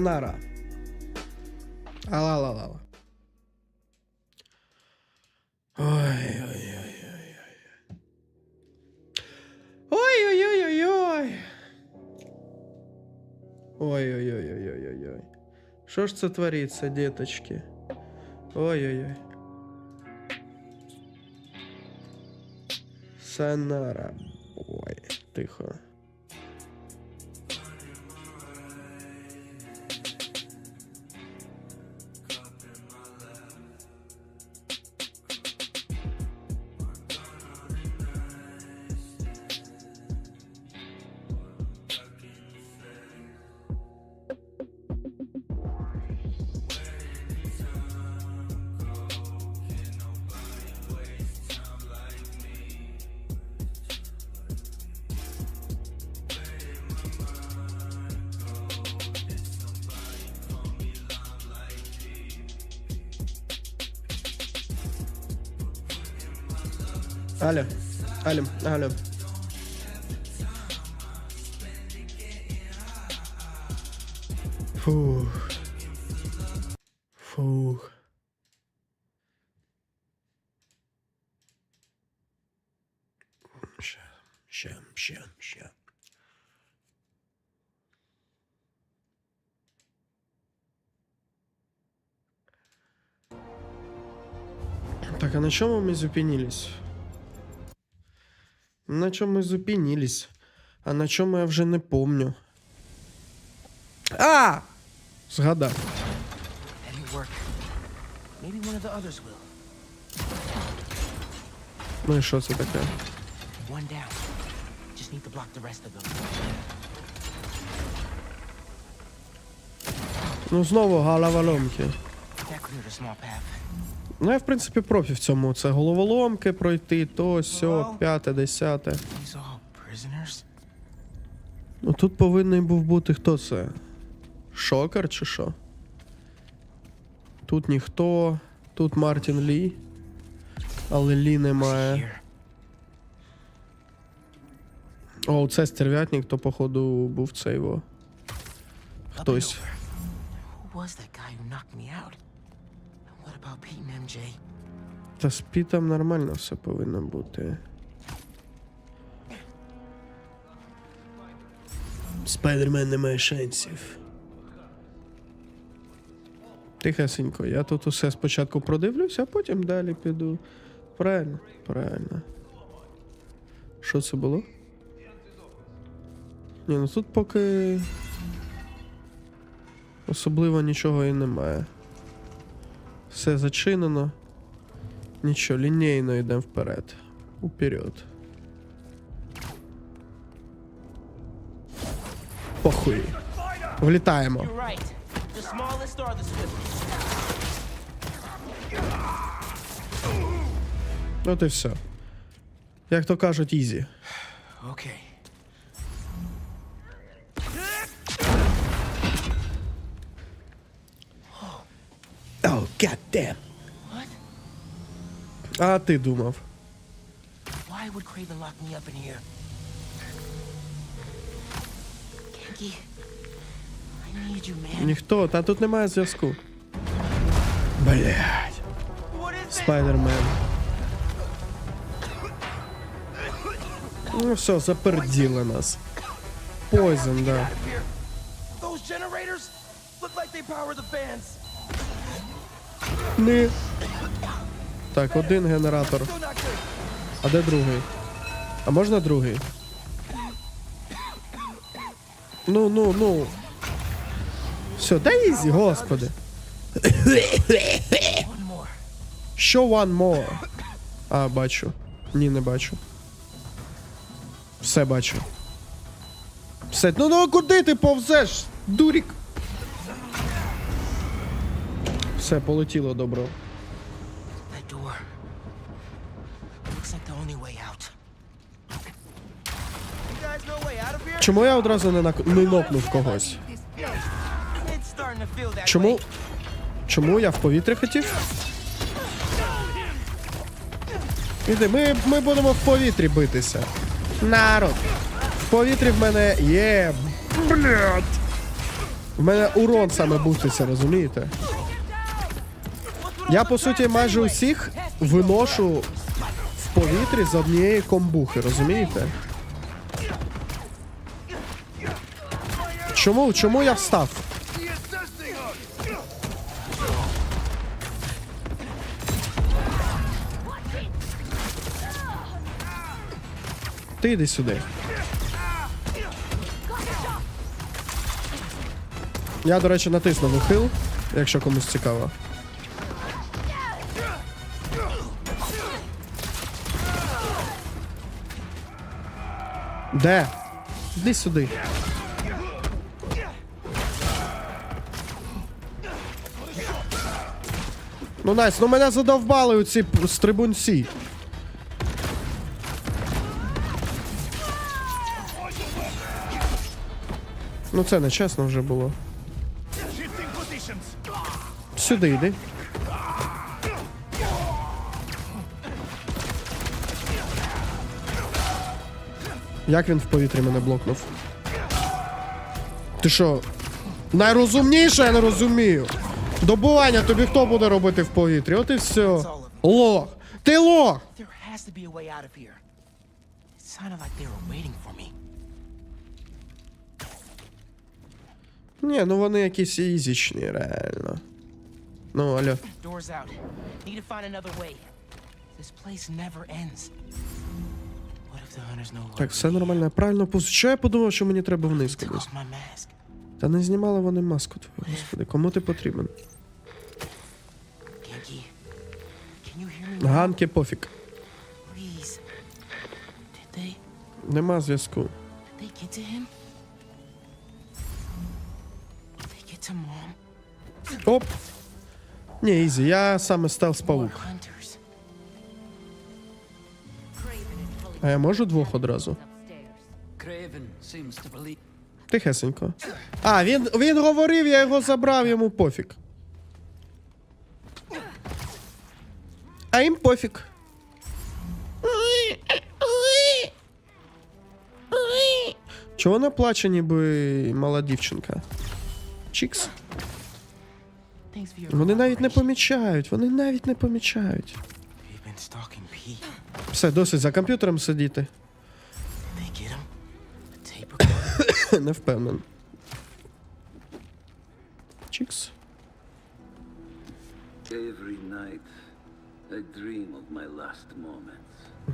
Sayonara. Алла-ла-ла-ла. Ой-ой-ой-ой. Ой-ой-ой-ой-ой. Ой-ой-ой-ой-ой-ой. Что ж это творится, деточки? Ой-ой-ой. Санара. Ой, тихо. Алло, алло. Фух. Фух. Ще, ще, ще, ще. Так, а на чому ми зупинились? На чому ми зупинились? А на чому я вже не помню. А! Згадав. Ну і що це таке? Ну, знову головоломки. Ну, я, в принципі, профі в цьому. Це головоломки пройти, то, сьо, п'яте, десяте. Ну тут повинен був бути хто це? Шокер чи що? Тут ніхто. Тут Мартін Лі. Але Лі немає. О, це стерв'ятник, то, походу, був цей во. Хтось. Who was that guy who knocked me out? About Pete and MJ? Та з Пітом нормально все повинно бути. Спайдермен не має шансів. Тихесенько, я тут усе спочатку продивлюсь, а потім далі піду. Правильно, правильно. Що це було? Ні, ну тут поки. Особливо нічого і немає. Все зачинено. Нічого, лінійно йдемо вперед. Уперед. Похуй. Влітаємо. От і все. Як то кажуть, ізі. Okay. Oh, goddamn. What? А ти думав. Why would Craven lock me up in here? Genki, I I need you, man. Ніхто, та тут немає зв'язку. Блять. What is it? Спайдермен. Ну все, заперділи нас. Пойзен, да. Here. Those generators look like they power the fans. Ні. Так, один генератор. А де другий? А можна другий? Ну, ну, ну. Все, дай ізі, господи. Що one more? А, бачу. Ні, не бачу. Все бачу. Все. Ну ну куди ти повзеш? Дурік. Out of here? Чому я одразу не, нак... не нокнув когось? Чому? Чому я в повітря хотів? Іди, ми, ми будемо в повітрі битися. Народ. В повітрі в мене є. Блядь. В мене урон саме буститься, розумієте? Я по суті майже усіх виношу в повітрі з однієї комбухи, розумієте? Чому? Чому я встав? Ти йди сюди. Я, до речі, натиснув ухил, якщо комусь цікаво. Де? Іди сюди. Ну найс, ну мене задовбали у ці стрибунці. Ну це не чесно вже було. Сюди йди. Як він в повітрі мене блокнув? Ти що? Найрозумніше я не розумію. Добування тобі хто буде робити в повітрі? От і все. Лох. Ти лох! Ні, ну вони якісь ізічні, реально. Ну, алло. Door's out. Need to find another way. This place never ends. Так, все нормально, я правильно. Що я подумав, що мені треба вниз mask. Та не знімали вони маску твою, господи. Кому ти потрібен? Ганки пофіг. Нема зв'язку. Оп. Ні, ізі, я саме стелс паук. А я можу двох одразу? Тихесенько. А, він, він говорив, я його забрав, йому пофіг. А їм пофіг. Чого вона плаче, ніби мала дівчинка? Чікс. Вони навіть не помічають, вони навіть не помічають. Все, досить за комп'ютером сидіти. Не впевнений. Чікс.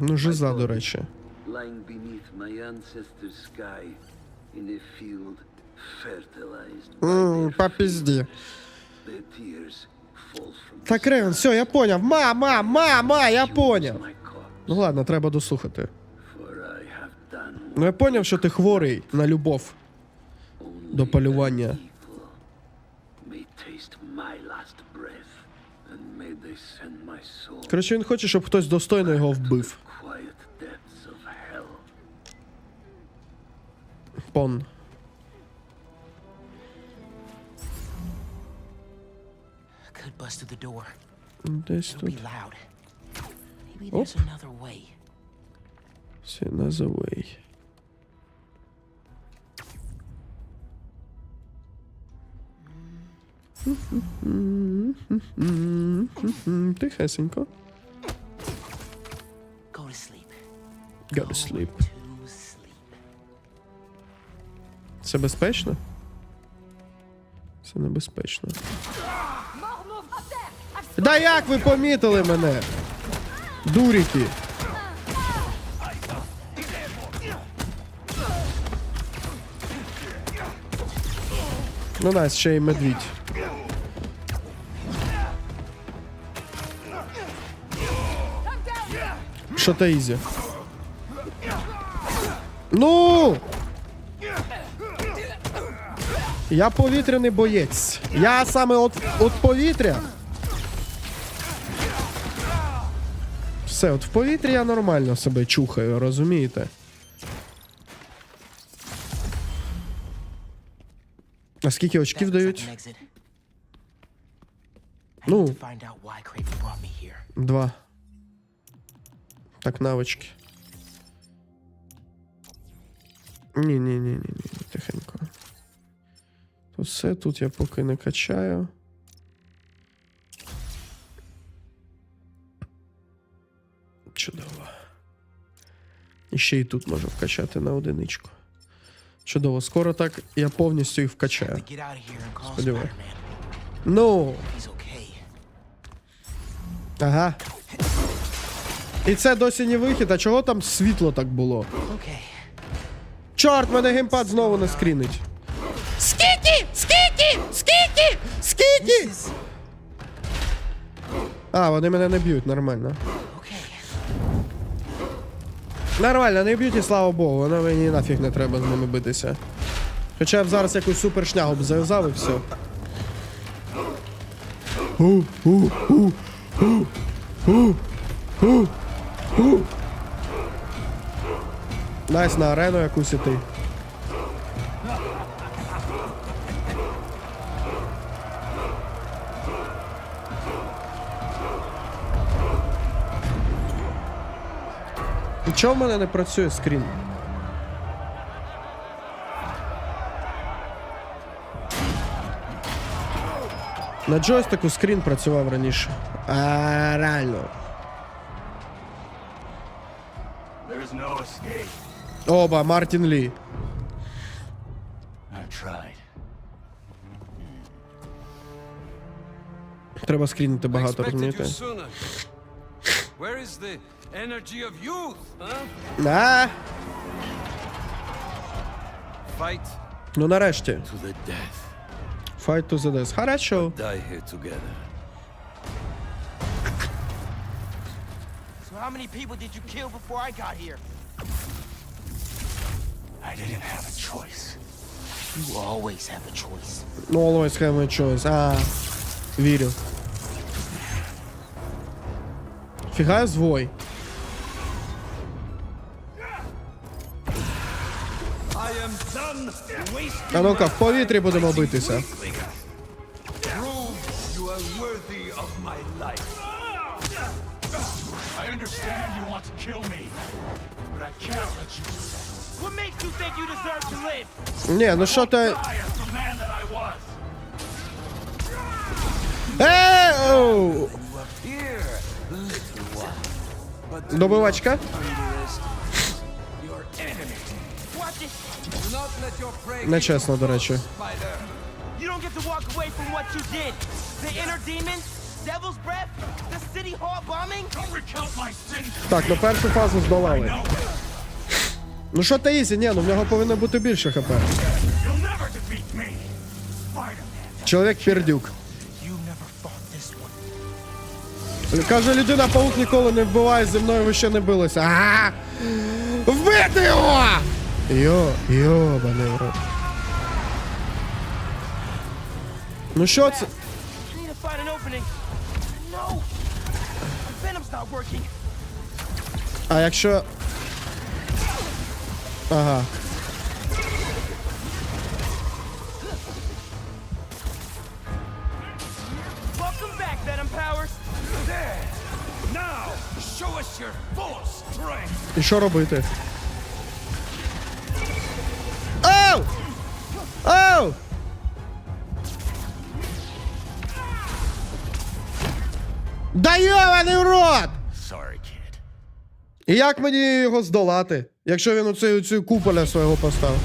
Ну, жиза, до речі. lying beneath my ancestors' sky in a field fertilized by Ммм, their по пізді. Their tears fall from the Так, Ревен, все, я поняв. Ма, ма, ма, ма, я sky Ну ладно, треба дослухати. Ну я поняв, що ти хворий на любов до полювання. Коротше, він хоче, щоб хтось достойно його вбив. Пон. Десь тут. Оп. another way. See another way. Тихесенько. Go to sleep. Go. To sleep. Це безпечно? Це небезпечно. Да як ви помітили мене? Дуріки. Ну нас ще й медвідь. Що та ізі? Ну! Я повітряний боєць. Я саме от, от повітря. Все, от в повітрі я нормально себе чухаю, розумієте? А скільки очків дають? Ну. Два. Так, навички. Ні, ні, ні, ні, ні, тихенько. То все тут я поки не качаю. Чудово. І ще й тут можу вкачати на одиничку. Чудово, скоро так я повністю їх вкачаю. Сподіваюсь. Ну, ага. І це досі не вихід, а чого там світло так було? Чорт, мене геймпад знову не скрінить. Скільки? Скільки? Скільки? Скільки? А, вони мене не б'ють, нормально. Нормально, не б'ють і слава Богу, воно мені нафіг не треба з ними битися. Хоча я б зараз якусь супер шнягу б зав'язав і все. У. Найс на арену якусь іти. Чого в мене не працює скрін? На джойстику скрін працював раніше. А, реально. No. Оба, Мартін Лі. Треба скрінити багато, розумієте? you sooner. Where is the energy of youth, huh? А, Fight ну нарешті. to the death. Fight to the death. Хорошо. Die here together. So how many people did you kill before I got here? I didn't have a choice. You always have a choice. Ну, always have a choice. А, вірю. Фіга звой. I am done wasting А ну-ка, в повітрі будемо битися. Ні, ну що ти. Die prey Нечесно, до речі. You don't get to walk away from what you did. The inner demon, devil's breath, the city hall bombing. Don't recount my sins. Так, ну першу фазу здолали. Ну що та ізі, ні, ну в нього повинно бути більше хп. Чоловік пердюк. Каже, людина паук ніколи не вбиває, зі мною ви ще не билися. А! Вбити його! Йо, йобаний в рот. Ну що це? А якщо. Ага. І що робити? Оу! Оу! Да йований рот! І як мені його здолати, якщо він оцю, оцю куполя свого поставив?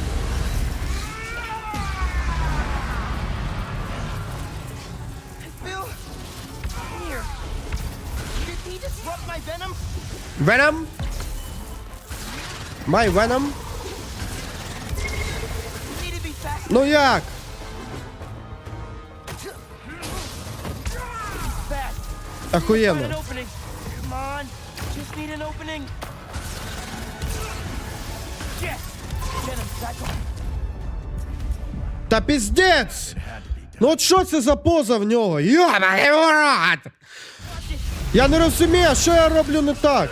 An opening. Yes. Get him, Psycho. Та піздець! Ну от що це за поза в нього? Рот! Я не розумію, що я роблю не так.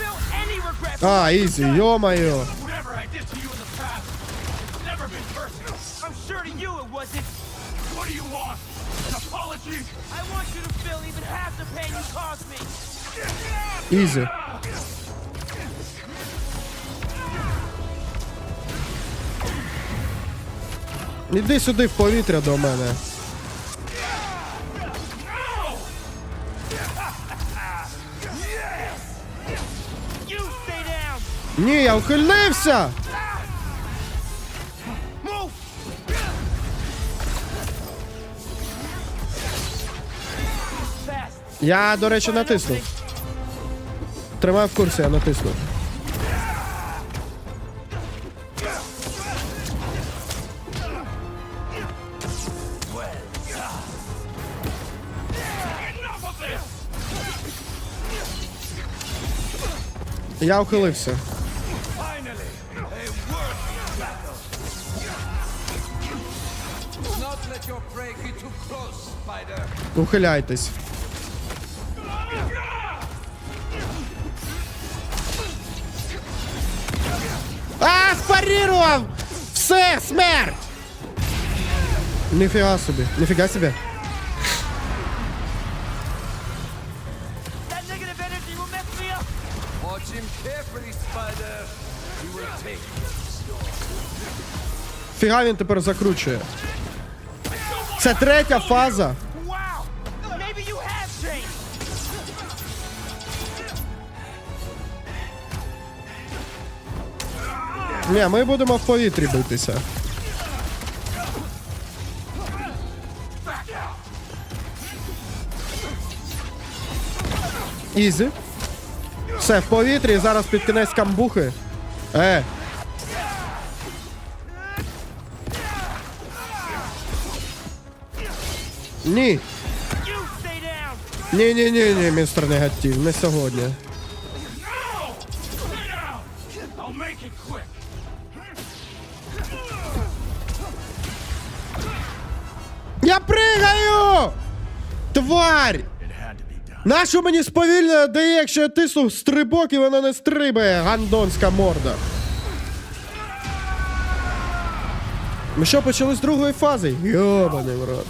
Feel any regret? for А, what you've ізі, Іди сюди в повітря до мене. Ні, я ухилився! Я, до речі, натиснув. Тримай в курсі, я натиснув. Close, spider. Ухиляйтесь. А, спарірував! Все, смерть! Ніфіга собі, ніфіга собі. Фіга він тепер закручує. Це третя фаза. Ні, ми будемо в повітрі битися. Ізі. Все, в повітрі, зараз під кінець камбухи. Е. Ні. Down. Ні, містер негатив, не сьогодні. Я пригаю! Тварь! It had to be done. Нащо мені сповільнення дає, якщо я тисну стрибок і вона не стрибає, гандонська морда. Ми що, почали з другої фази? Йобаний в рот.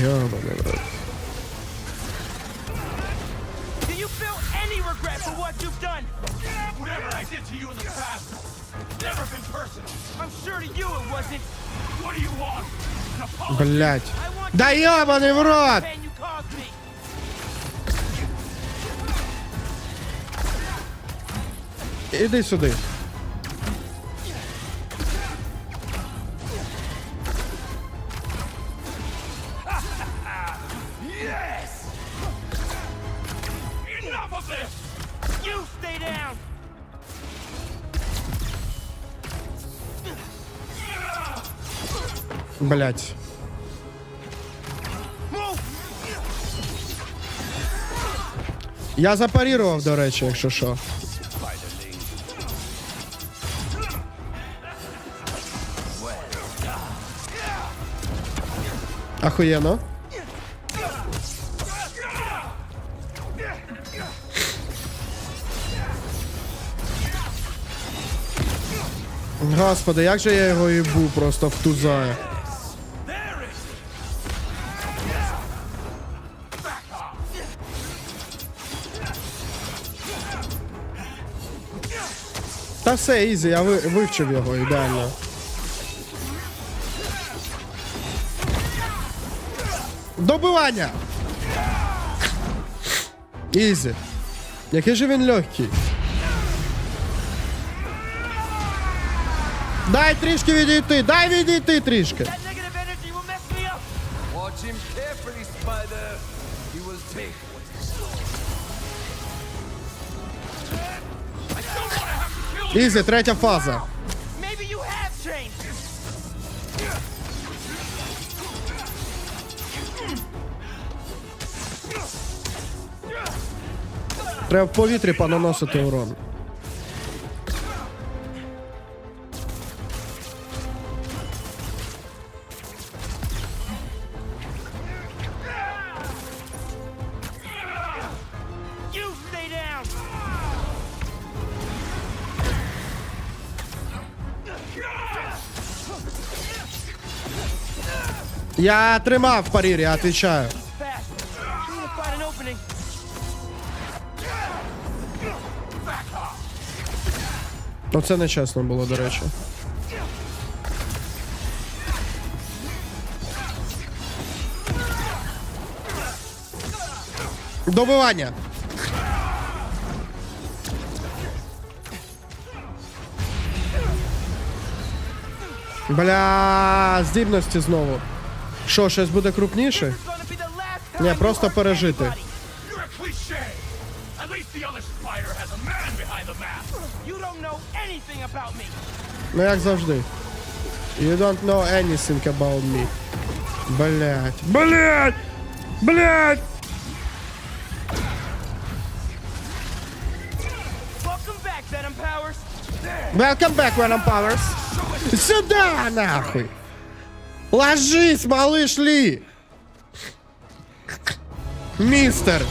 Йобаний в never been personal. I'm sure to you it wasn't. Блять. I want Да you to feel йобаний в рот! the pain you caused me. Іди сюди. Yes! Enough of this! You stay down. Блять. Я запарірував, до речі, якщо що. Ахуєнно. Господи, як же я його їбу просто в туза. Та все, ізі, я ви- вивчив його ідеально. Добивання! Ізі. Який же він легкий. Дай трішки відійти, дай відійти трішки. Ізі, третя фаза. Треба в повітрі понаносити урон. Я тримав в парірі, я відповідаю. Fast. Need to find an opening. Оце нечесно було, до речі. Добивання. Бля, здібності знову. Що, щось буде крупніше? Ні, просто пережити. Ну як завжди. You don't know anything about me. Блять. Блять! Блять! Welcome back, Venom Powers! Сюда, нахуй! Ложись, малыш Ли! Мистер!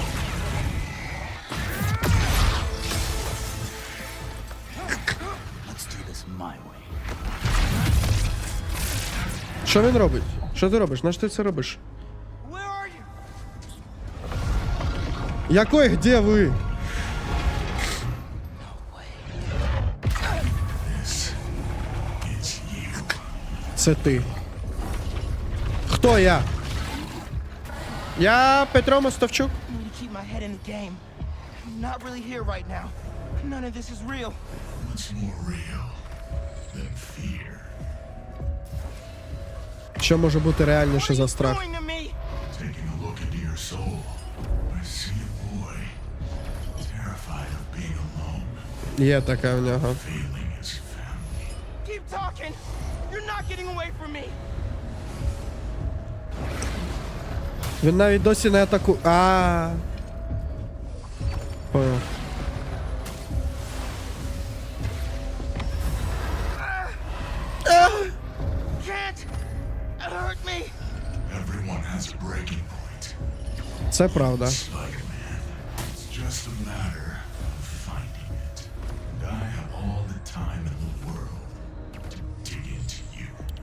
Що він робить? Що ти робиш? На що ти це робиш? Якой, где ви? Це ти. Хто я? Я Петро Мостовчук. Що може бути реальніше за страх? Є така в нього. Keep talking. You're not getting away from me. Він навіть досі не атаку. А. Понял. Це правда.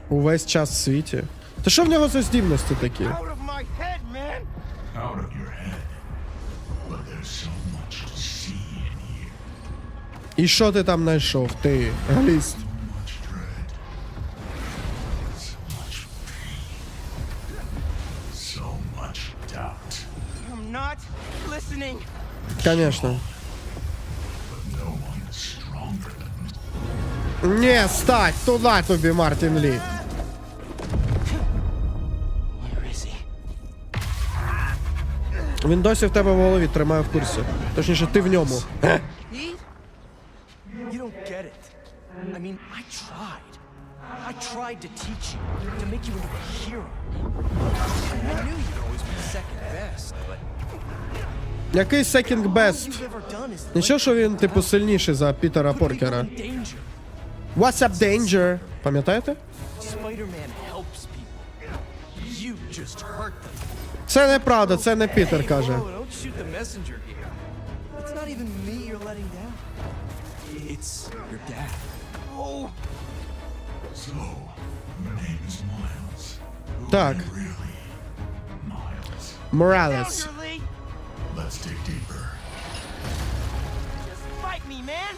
Увесь час в світі. Та що в нього за здібності такі? І що ти там знайшов? Ти, гліст. Конечно. Не, стать! Туди тобі, Мартін Лі. Він досі в тебе в голові тримає в курсі. Точніше, ти в ньому. Який done is Нічого, що він, типу, сильніший за Пітера Поркера. What's up, danger? Пам'ятаєте? Це неправда, це не Пітер каже. Oh, Так. Моралес. Let's dig deeper. Just fight me, man.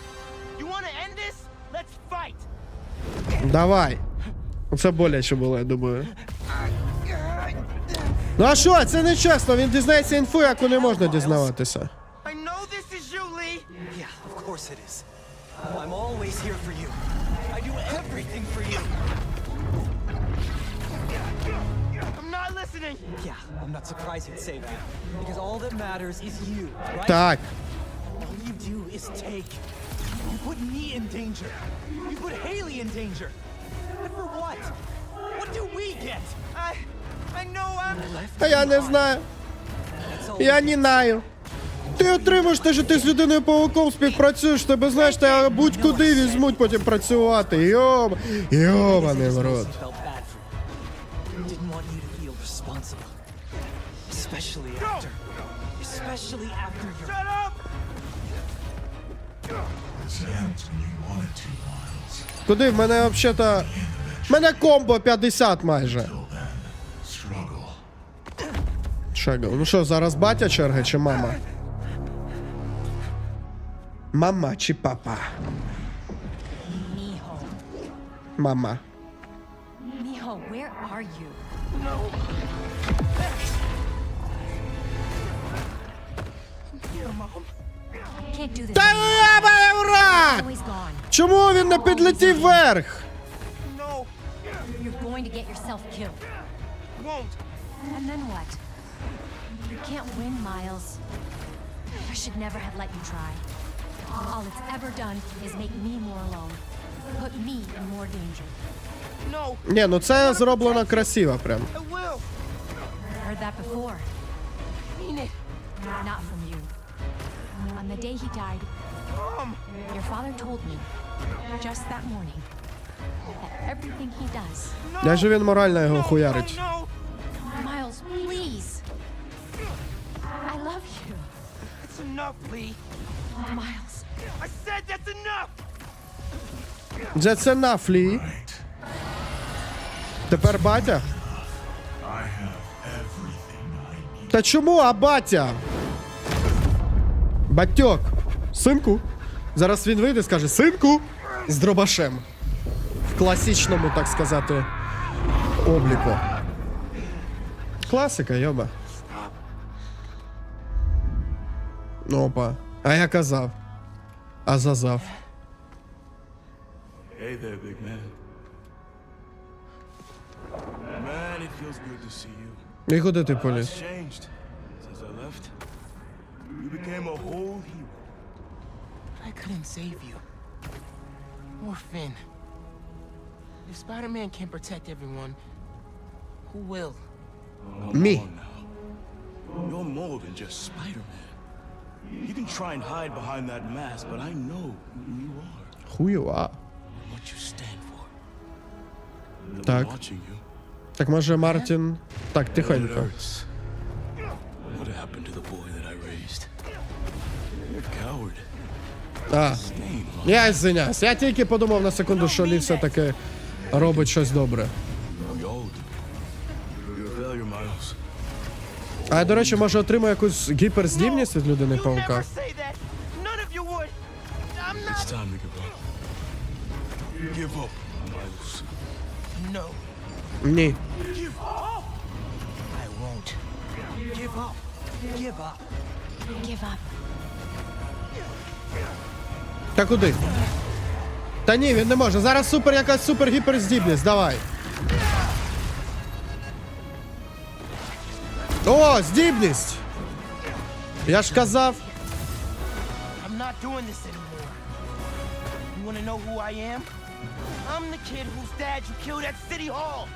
You want to end this? Let's fight. Давай. Це боляче було, я думаю. Ну а що, це не чесно, він дізнається інфу, яку не можна дізнаватися. I know this is you, Lee. Yeah, of course it is. I'm always here for you. I do everything for you. Listening. Yeah, I'm not surprised you'd say that. Because all that matters is you, right? Так. All you do is take. You put me in danger. You put Haley in danger. And for what? What do we get? I, I know I'm. А я не знаю. Я не знаю. Ти отримаєш те, що ти з людиною пауком співпрацюєш, тебе знаєш, тебе будь-куди візьмуть потім працювати. Йом, йоманий в рот. Especially after. Especially after your. Shut up. This ends when you wanted to, Miles. Куди? В мене взагалі-то... В мене комбо 50 майже. Чего? Ну що, зараз батя черга чи мама? Мама чи папа? Мама. Miho, where are you? No. I should never have let you try. All it's ever done is make me more alone. Put me in more danger. No, Ні, ну це зроблено красиво прям. Heard that before. Mean it. Not the day he died, Mom. your father told me, just that morning, that everything he does. No. Як же він морально його no, хуярить? Miles, please. I love you. It's enough, Lee. Miles. I said that's enough. Це нафлі. Right. Тепер батя? Та чому, а батя? Батьок. Синку. Зараз він вийде і скаже синку з дробашем. В класичному, так сказати, обліку. Класика, йоба. Опа. А я казав. А зазав. Hey there, big man. Man, it feels good to see you. І куди ти поліз? You became a whole hero. I couldn't save you. Or Finn. If Spider-Man can't protect everyone, who will? Me. Come on now. You're more than just Spider-Man. You can try and hide behind that mask, but I know who you are Хуєва. and what you stand for. And Так. I'm watching you. Так може Мартін. Так, It тихонько. hurts. What happened to the boy that I raised? Low. Я извиняюсь. Я тільки подумав на секунду, що Лі все-таки робить щось добре. А я, до речі, може отримаю якусь гіперздібність від людини паука. never say that. None of Та куди? Та ні, він не може. Зараз супер якась супер гіперздібність. Давай. О, здібність! Я ж казав. I'm not doing this anymore. You want know who I am? I'm the kid whose dad you killed at City Hall.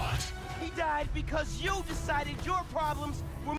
What? He died because you decided your problems were